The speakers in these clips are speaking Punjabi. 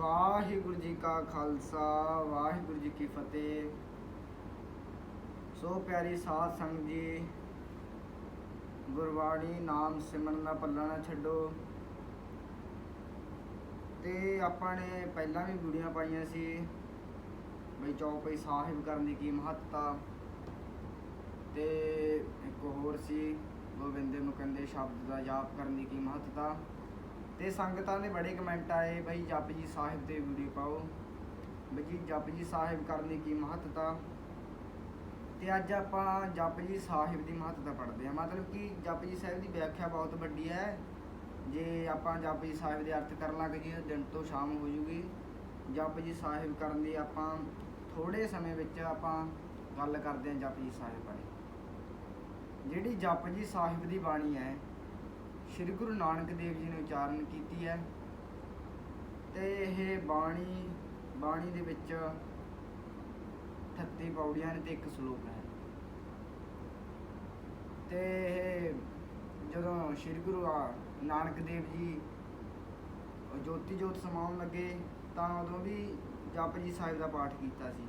ਵਾਹਿਗੁਰੂ ਜੀ ਕਾ ਖਾਲਸਾ, ਵਾਹਿਗੁਰੂ ਜੀ ਕੀ ਫਤਿਹ। ਸੋ ਪਿਆਰੀ ਸਾਧ ਸੰਗਤ ਜੀ, ਗੁਰਬਾਣੀ ਨਾਮ ਸਿਮਰਨ ਦਾ ਪੱਲਾ ਨਾ ਛੱਡੋ। ਤੇ ਆਪਾਂ ਨੇ ਪਹਿਲਾਂ ਵੀ ਵੀਡੀਓ ਪਾਈਆਂ ਸੀ, ਬਈ ਚੌਪਈ ਸਾਹਿਬ ਕਰਨ ਦੀ ਕੀ ਮਹੱਤਤਾ। ਤੇ ਇੱਕ ਹੋਰ ਸੀ, ਗੋਬਿੰਦੇ ਨੂੰ ਕਹਿੰਦੇ ਸ਼ਬਦ ਦਾ ਜਾਪ ਕਰਨ ਦੀ ਕੀ ਮਹੱਤਤਾ। ਤੇ ਸੰਗਤਾਂ ਦੇ ਬੜੇ ਕਮੈਂਟ ਆਏ, ਬਈ ਜਪਜੀ ਸਾਹਿਬ ਤੇ ਵੀਡੀਓ ਪਾਓ। ਬਈ ਜੀ ਜਪਜੀ ਸਾਹਿਬ ਕਰਨ ਦੀ ਕੀ ਮਹੱਤਤਾ? ਤੇ ਅੱਜ ਆਪਾਂ ਜਪਜੀ ਸਾਹਿਬ ਦੀ ਮਹੱਤਤਾ ਪੜ੍ਹਦੇ ਹਾਂ। ਮਤਲਬ ਕਿ ਜਪਜੀ ਸਾਹਿਬ ਦੀ ਵਿਆਖਿਆ ਬਹੁਤ ਵੱਡੀ ਹੈ। ਜੇ ਆਪਾਂ ਜਪਜੀ ਸਾਹਿਬ ਦੇ ਅਰਥ ਕਰਨ ਲੱਗ ਜੀ ਦਿਨ ਤੋਂ ਸ਼ਾਮ ਹੋ ਜੂਗੀ। ਜਪਜੀ ਸਾਹਿਬ ਕਰਨ ਦੀ ਆਪਾਂ ਥੋੜੇ ਸਮੇਂ ਵਿੱਚ ਆਪਾਂ ਗੱਲ ਕਰਦੇ ਹਾਂ ਜਪਜੀ ਸਾਹਿਬ ਬਾਰੇ। ਜਿਹੜੀ ਜਪਜੀ ਸਾਹਿਬ ਦੀ ਬਾਣੀ ਹੈ ਸ਼੍ਰੀ ਗੁਰੂ ਨਾਨਕ ਦੇਵ ਜੀ ਨੇ ਉਚਾਰਨ ਕੀਤੀ ਹੈ ਤੇ ਇਹ ਬਾਣੀ ਬਾਣੀ ਦੇ ਵਿੱਚ 38 ਪੌੜੀਆਂ ਨੇ ਤੇ ਇੱਕ ਸ਼ਲੋਕ ਹੈ। ਤੇ ਇਹ ਜਦੋਂ ਸ਼੍ਰੀ ਗੁਰੂ ਆ- ਨਾਨਕ ਦੇਵ ਜੀ ਜੋਤੀ ਜੋਤ ਸਮਾਉਣ ਲੱਗੇ ਤਾਂ ਉਦੋਂ ਵੀ ਜਪਜੀ ਸਾਹਿਬ ਦਾ ਪਾਠ ਕੀਤਾ ਸੀ।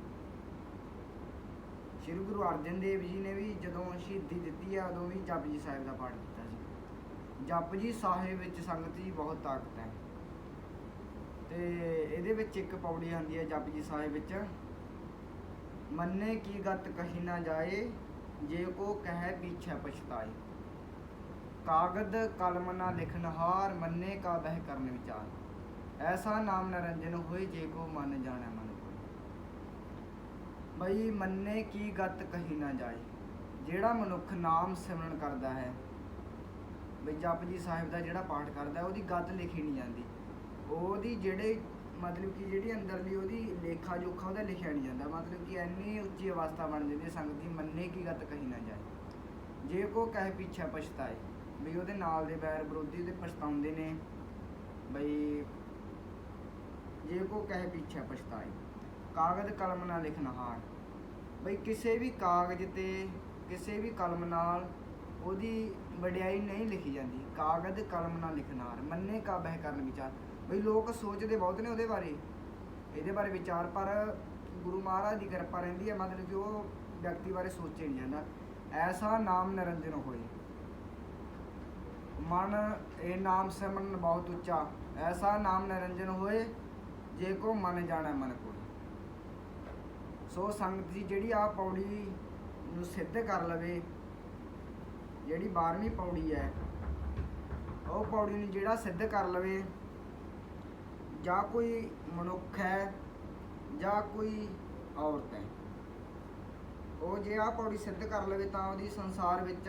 ਸ਼੍ਰੀ ਗੁਰੂ ਅਰਜਨ ਦੇਵ ਜੀ ਨੇ ਵੀ ਜਦੋਂ ਸ਼ਹੀਦੀ ਦਿੱਤੀ ਆ ਉਦੋਂ ਵੀ ਜਪਜੀ ਸਾਹਿਬ ਦਾ ਪਾਠ ਕੀਤਾ ਸੀ। ਜਪਜੀ ਸਾਹਿਬ ਵਿੱਚ ਸੰਗਤ ਜੀ ਬਹੁਤ ਤਾਕਤ ਹੈ। ਤੇ ਇਹਦੇ ਵਿੱਚ ਇੱਕ ਪੌੜੀ ਆਉਂਦੀ ਹੈ ਜਪਜੀ ਸਾਹਿਬ ਵਿੱਚ। ਮੰਨੇ ਕੀ ਗਤ ਕਹੀ ਨਾ ਜਾਏ, ਜੇ ਕੋ ਕਹਿ ਪੀਛੇ ਪਛਤਾਏ। ਕਾਗਦ ਕਲਮ ਨਾ ਲਿਖਨ ਹਾਰ, ਮੰਨੇ ਕਾ ਬਹਿ ਕਰਨ ਵਿਚਾਰ। ਐਸਾ ਨਾਮ ਨਰੰਜਨ ਹੋਏ, ਜੇ ਕੋ ਮਨ ਜਾਣੈ ਮਨ ਕੋਈ ਬਈ ਮੰਨੇ ਕੀ ਗਤ ਕਹੀ ਨਾ ਜਾਏ, ਜਿਹੜਾ ਮਨੁੱਖ ਨਾਮ ਸਿਮਰਨ ਕਰਦਾ ਹੈ ਬਈ ਜਪਜੀ ਸਾਹਿਬ ਦਾ ਜਿਹੜਾ ਪਾਠ ਕਰਦਾ, ਉਹਦੀ ਗਤ ਲਿਖੀ ਨਹੀਂ ਜਾਂਦੀ। ਉਹਦੀ ਜਿਹੜੇ, ਮਤਲਬ ਕਿ ਜਿਹੜੀ ਅੰਦਰਲੀ ਉਹਦੀ ਲੇਖਾ ਜੋਖਾ ਉਹਦਾ ਲਿਖਿਆ ਨਹੀਂ ਜਾਂਦਾ। ਮਤਲਬ ਕਿ ਇੰਨੀ ਉੱਚੀ ਅਵਸਥਾ ਬਣ ਜਾਂਦੀ ਹੈ, ਸੰਗਤ ਦੀ ਮੰਨੇ ਕੀ ਗੱਤ ਕਹੀ ਨਾ ਜਾਏ। ਜੇ ਕੋ ਕਹੇ ਪਿੱਛੇ ਪਛਤਾਏ ਵੀ ਉਹਦੇ ਨਾਲ ਦੇ ਬੈਰ ਵਿਰੋਧੀ ਉਹਦੇ ਪਛਤਾਉਂਦੇ ਨੇ। ਬਈ ਜੇ ਕੋ ਕਹੇ ਪਿੱਛੇ ਪਛਤਾਏ ਕਾਗਜ਼ ਕਲਮ ਨਾਲ ਲਿਖਣਾ ਬਈ ਕਿਸੇ ਵੀ ਕਾਗਜ਼ ਤੇ, ਕਿਸੇ ਵੀ ਕਲਮ ਨਾਲ ਉਹਦੀ ਵਡਿਆਈ ਨਹੀਂ ਲਿਖੀ ਜਾਂਦੀ। ਕਾਗਦ ਕਲਮ ਨਾਲ ਲਿਖਣਾ ਮੰਨੇ ਕਾ ਬਹਿ ਕਰਨ ਵਿਚਾਰ। ਬਈ ਲੋਕ ਸੋਚਦੇ ਬਹੁਤ ਨੇ ਉਹਦੇ ਬਾਰੇ। ਇਹਦੇ ਬਾਰੇ ਵਿਚਾਰ, ਪਰ ਗੁਰੂ ਮਹਾਰਾਜ ਦੀ ਕਿਰਪਾ ਰਹਿੰਦੀ ਹੈ, ਮਤਲਬ ਕਿ ਉਹ ਵਿਅਕਤੀ ਬਾਰੇ ਸੋਚੇ ਨਹੀਂ ਜਾਂਦਾ। ਐਸਾ ਨਾਮ ਨਿਰੰਜਨ ਹੋਏ। ਮਨ, ਇਹ ਨਾਮ ਸਿਮਰਨ ਬਹੁਤ ਉੱਚਾ। ਐਸਾ ਨਾਮ ਨਿਰੰਜਨ ਹੋਏ, ਜੇ ਕੋ ਮਨ ਜਾਣਾ ਮਨ ਕੋਈ ਸੋ ਸੰਗਤ ਜੀ, ਜਿਹੜੀ ਆ ਪੌੜੀ ਨੂੰ ਸਿੱਧ ਕਰ ਲਵੇ ਜਿਹੜੀ 12ਵੀਂ ਪੌੜੀ ਹੈ, ਉਹ ਪੌੜੀ ਨੂੰ ਜਿਹੜਾ ਸਿੱਧ ਕਰ ਲਵੇ, ਜਾਂ ਕੋਈ ਮਨੁੱਖ ਹੈ, ਜਾਂ ਕੋਈ ਔਰਤ ਹੈ, ਉਹ ਜੇ ਆ ਪੌੜੀ ਸਿੱਧ ਕਰ ਲਵੇ ਤਾਂ ਉਹਦੀ ਸੰਸਾਰ ਵਿੱਚ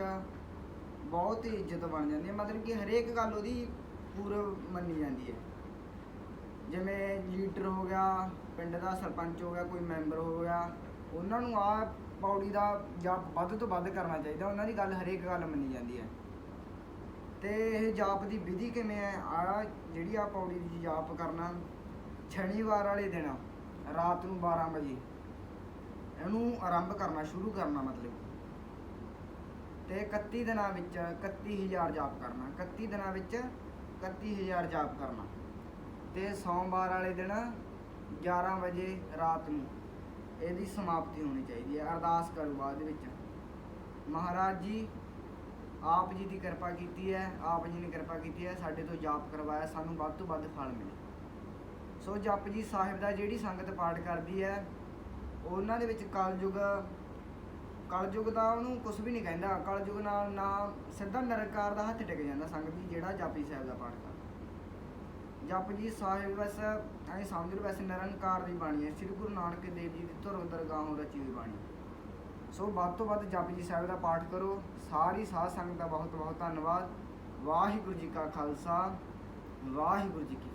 ਬਹੁਤ ਹੀ ਇੱਜ਼ਤ ਬਣ ਜਾਂਦੀ ਹੈ। ਮਤਲਬ ਕਿ ਹਰੇਕ ਗੱਲ ਉਹਦੀ ਪੂਰਵ ਮੰਨੀ ਜਾਂਦੀ ਹੈ। ਜਿਵੇਂ ਲੀਡਰ ਹੋ ਗਿਆ, ਪਿੰਡ ਦਾ ਸਰਪੰਚ ਹੋ ਗਿਆ, ਕੋਈ ਮੈਂਬਰ ਹੋ ਗਿਆ, ਉਹਨਾਂ ਨੂੰ ਆ ਪੌੜੀ ਦਾ ਜਾਪ ਵੱਧ ਤੋਂ ਵੱਧ ਕਰਨਾ ਚਾਹੀਦਾ, ਉਹਨਾਂ ਦੀ ਗੱਲ ਹਰੇਕ ਗੱਲ ਮੰਨੀ ਜਾਂਦੀ ਹੈ। ਤੇ ਇਹ ਜਾਪ ਦੀ ਵਿਧੀ ਕਿਵੇਂ ਹੈ? ਆ ਜਿਹੜੀ ਆ ਪੌੜੀ ਦੀ ਜਾਪ ਕਰਨਾ, ਸ਼ਨੀਵਾਰ ਵਾਲੇ ਦਿਨ, ਰਾਤ ਨੂੰ 12 ਵਜੇ, ਇਹਨੂੰ ਆਰੰਭ ਕਰਨਾ, ਸ਼ੁਰੂ ਕਰਨਾ ਮਤਲਬ। ਤੇ 31 ਦਿਨਾਂ ਵਿੱਚ 31000 ਜਾਪ ਕਰਨਾ 31 ਦਿਨਾਂ ਵਿੱਚ 31000 ਜਾਪ ਕਰਨਾ। ਤੇ ਸੋਮਵਾਰ ਵਾਲੇ ਦਿਨ 11 ਵਜੇ ਰਾਤ ਨੂੰ ਇਹਦੀ ਸਮਾਪਤੀ ਹੋਣੀ ਚਾਹੀਦੀ ਹੈ, ਅਰਦਾਸ ਕਰੋ ਬਾਅਦ ਦੇ ਵਿੱਚ। ਮਹਾਰਾਜ ਜੀ, ਆਪ ਜੀ ਦੀ ਕਿਰਪਾ ਕੀਤੀ ਹੈ, ਆਪ ਜੀ ਨੇ ਕਿਰਪਾ ਕੀਤੀ ਹੈ, ਸਾਡੇ ਤੋਂ ਜਾਪ ਕਰਵਾਇਆ, ਸਾਨੂੰ ਵੱਧ ਤੋਂ ਵੱਧ ਫਲ ਮਿਲੇ। ਸੋ ਜਪਜੀ ਸਾਹਿਬ ਦਾ ਜਿਹੜੀ ਸੰਗਤ ਪਾਠ ਕਰਦੀ ਹੈ, ਉਹਨਾਂ ਦੇ ਵਿੱਚ ਕਲਯੁਗ ਕਲਯੁਗ ਦਾ ਉਹਨੂੰ ਕੁਝ ਵੀ ਨਹੀਂ ਕਹਿੰਦਾ, ਕਲਯੁਗ ਨਾਲ ਨਾ ਸਿੱਧਾ ਨਿਰੰਕਾਰ ਦਾ ਹੱਥ ਟਿਕ ਜਾਂਦਾ ਸੰਗਤ ਜੀ, ਜਿਹੜਾ ਜਪਜੀ ਸਾਹਿਬ ਦਾ ਪਾਠ ਕਰਦਾ। ਜਪਜੀ ਸਾਹਿਬ ਬਸ ਐਂ ਸਮਝ ਲਓ ਵੈਸੇ ਨਿਰੰਕਾਰ ਦੀ ਬਾਣੀ ਹੈ। ਸ੍ਰੀ ਗੁਰੂ ਨਾਨਕ ਦੇਵ ਜੀ ਦੀ ਧੁਰ ਦਰਗਾਹੋਂ ਰਚੀ ਹੋਈ ਬਾਣੀ। ਸੋ ਵੱਧ ਤੋਂ ਵੱਧ ਜਪਜੀ ਸਾਹਿਬ ਦਾ ਪਾਠ ਕਰੋ। ਸਾਰੀ ਸਾਧ ਸੰਗਤ ਦਾ ਬਹੁਤ ਬਹੁਤ ਧੰਨਵਾਦ। ਵਾਹਿਗੁਰੂ ਜੀ ਕਾ ਖਾਲਸਾ, ਵਾਹਿਗੁਰੂ ਜੀ ਕੀ